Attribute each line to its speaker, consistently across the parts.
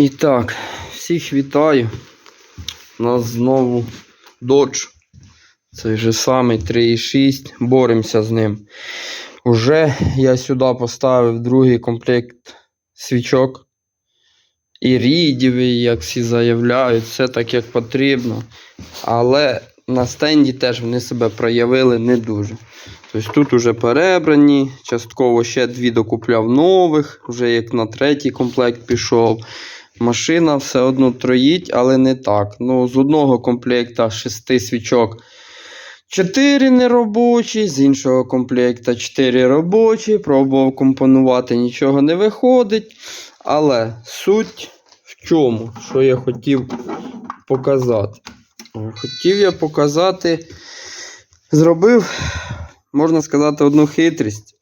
Speaker 1: І так, всіх вітаю. У нас знову Dodge. Цей же самий 3.6. Боремося з ним. Уже я сюди поставив другий комплект свічок. Ірідівий, як всі заявляють, все так як потрібно. Але на стенді теж вони себе проявили не дуже. Тобто тут уже перебрані, частково ще дві докупляв нових, вже як на третій комплект пішов. Машина все одно троїть, але не так. Ну, з одного комплекта шести свічок 4 неробочі, з іншого комплекта 4 робочі. Пробував компонувати, нічого не виходить. Але суть в чому, що я хотів показати. Хотів я показати, зробив, можна сказати, одну хитрість.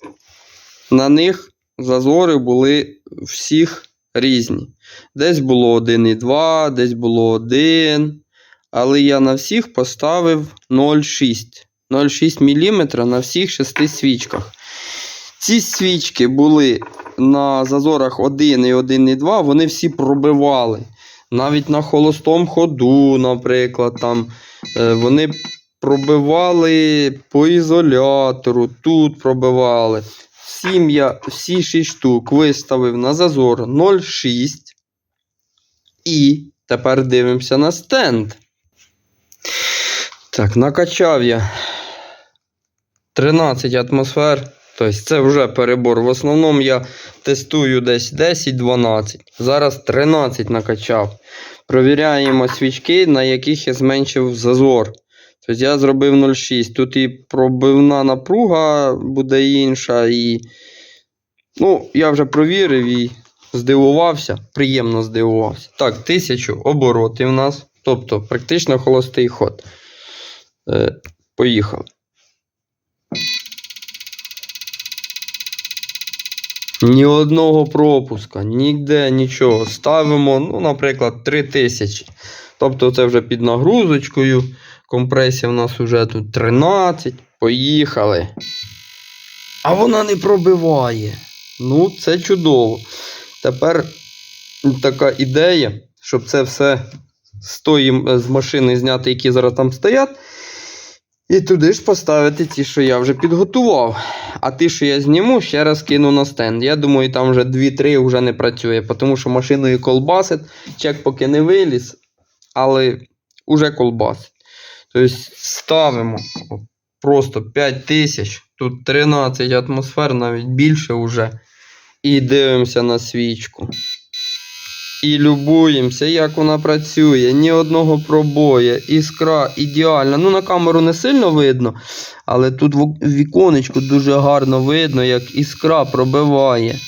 Speaker 1: На них зазори були всіх різні. Десь було 1,2, десь було 1. Але я на всіх поставив 0,6. 0,6 мм на всіх шести свічках. Ці свічки були на зазорах 1 і 1,2, вони всі пробивали. Навіть на холостому ходу, наприклад, там, е, вони пробивали по ізолятору, тут пробивали. Всім я всі 6 штук виставив на зазор 0,6. І тепер дивимося на стенд. Так, накачав я 13 атмосфер. Тобто це вже перебор. В основному я тестую десь 10-12. Зараз 13 накачав. Провіряємо свічки, на яких я зменшив зазор. Тобто я зробив 0,6. Тут і пробивна напруга буде інша. І... Ну, я вже провірив і здивувався. Приємно здивувався. Так, 1000 оборотів у нас. Тобто практично холостий ход. Е, поїхали. Ні одного пропуска, ніде нічого. Ставимо, ну, наприклад, 3000. Тобто це вже під нагрузочкою. Компресія в нас вже тут 13. Поїхали. А вона не пробиває. Ну, це чудово. Тепер така ідея, щоб це все з тої е, з машини зняти, які зараз там стоять. І туди ж поставити ті, що я вже підготував. А ті, що я зніму, ще раз кину на стенд. Я думаю, там вже 2-3 вже не працює, тому що машиною колбасить. Чек поки не виліз, але вже колбасить. Тобто ставимо просто 5000, тут 13 атмосфер, навіть більше вже. І дивимося на свічку. І любуємося, як вона працює. Ні одного пробоя, іскра ідеальна. Ну, на камеру не сильно видно, але тут віконечку дуже гарно видно, як іскра пробиває.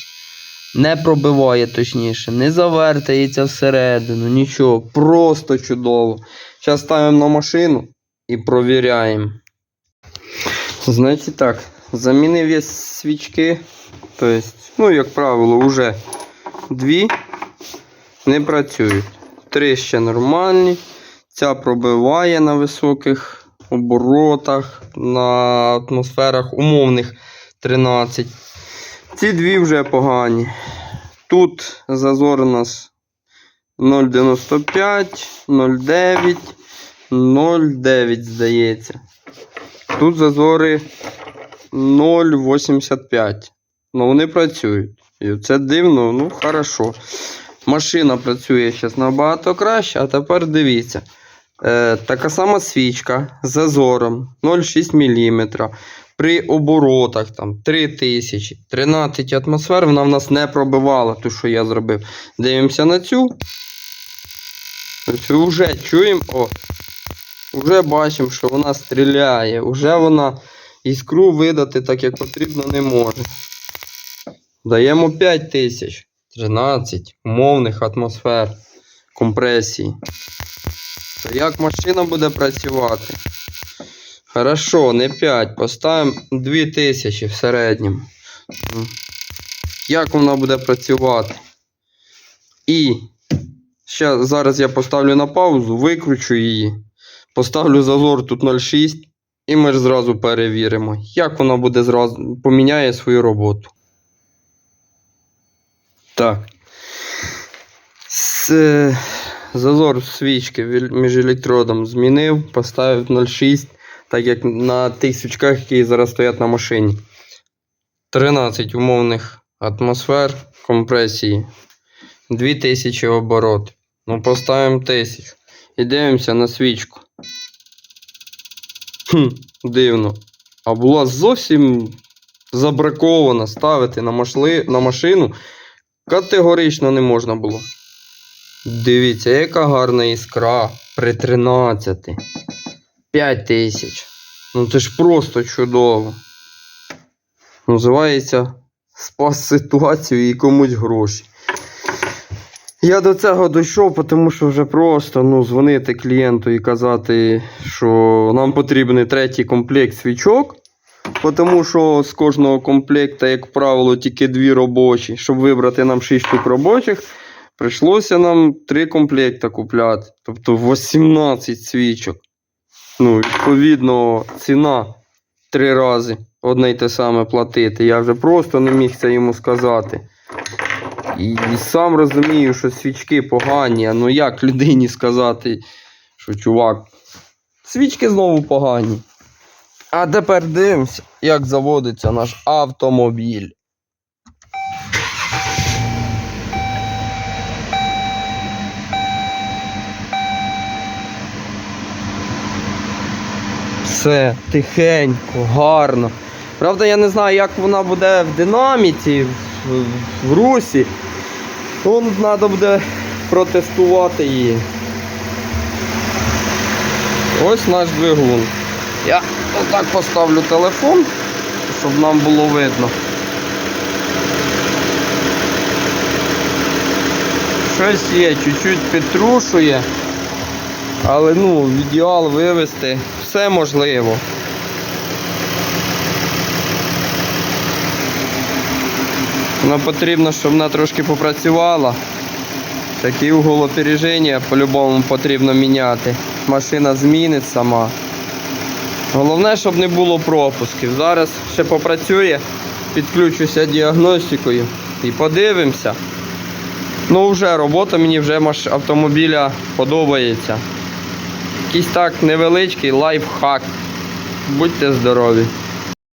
Speaker 1: Не пробиває, точніше, не завертається всередину, нічого. Просто чудово. Зараз ставимо на машину і провіряємо. Значить так, замінив я свічки. Тобто, ну, як правило, вже дві не працюють. Три ще нормальні. Ця пробиває на високих оборотах, на атмосферах умовних 13. Ці дві вже погані. Тут зазор у нас 0,95, 0,9, 0,9, здається. Тут зазори 0,85. Ну, вони працюють. І це дивно, ну хорошо. Машина працює зараз набагато краще, а тепер дивіться. Е, така сама свічка з зазором 0,6 мм. При оборотах там 3000, 13 атмосфер, вона в нас не пробивала, ту, що я зробив. Дивимося на цю. Цю вже чуємо, о, вже бачимо, що вона стріляє, вже вона іскру видати так, як потрібно, не може. Даємо 5000. 13 умовних атмосфер компресії. То як машина буде працювати? Хорошо, не 5. Поставимо 2000 в середньому. Як вона буде працювати? І ще зараз я поставлю на паузу, викручу її. Поставлю зазор тут 0,6 і ми ж зразу перевіримо, як вона буде зразу поміняє свою роботу. Так. Зазор свічки між електродом змінив, поставив 0,6, так як на тих свічках, які зараз стоять на машині. 13 умовних атмосфер компресії. 2000 оборот. Ну, поставимо 1000. І дивимося на свічку. Хм, дивно. А була зовсім забракована ставити на, машли... на машину. Категорично не можна було. Дивіться, яка гарна іскра при 13. 5 тисяч. Ну це ж просто чудово. Називається спас ситуацію і комусь гроші. Я до цього дійшов, тому що вже просто ну, дзвонити клієнту і казати, що нам потрібен третій комплект свічок. Тому що з кожного комплекта, як правило, тільки дві робочі. Щоб вибрати нам 6 штук робочих, прийшлося нам три комплекта купляти. Тобто 18 свічок. Ну, відповідно, ціна три рази одне й те саме платити. Я вже просто не міг це йому сказати. І, сам розумію, що свічки погані. А ну як людині сказати, що чувак, свічки знову погані. А тепер дивимося, як заводиться наш автомобіль. Все тихенько, гарно. Правда, я не знаю, як вона буде в динаміці, в, русі. Ну, треба буде протестувати її. Ось наш двигун. Я отак поставлю телефон, щоб нам було видно. Щось є, чуть-чуть підтрушує. Але ну, в ідеал вивести все можливо. Вона потрібно, щоб вона трошки попрацювала. Такі угол опереження по-любому потрібно міняти. Машина змінить сама. Головне, щоб не було пропусків. Зараз ще попрацює, підключуся діагностикою і подивимося. Ну, вже робота мені вже автомобіля подобається. Якийсь так невеличкий лайфхак. Будьте здорові!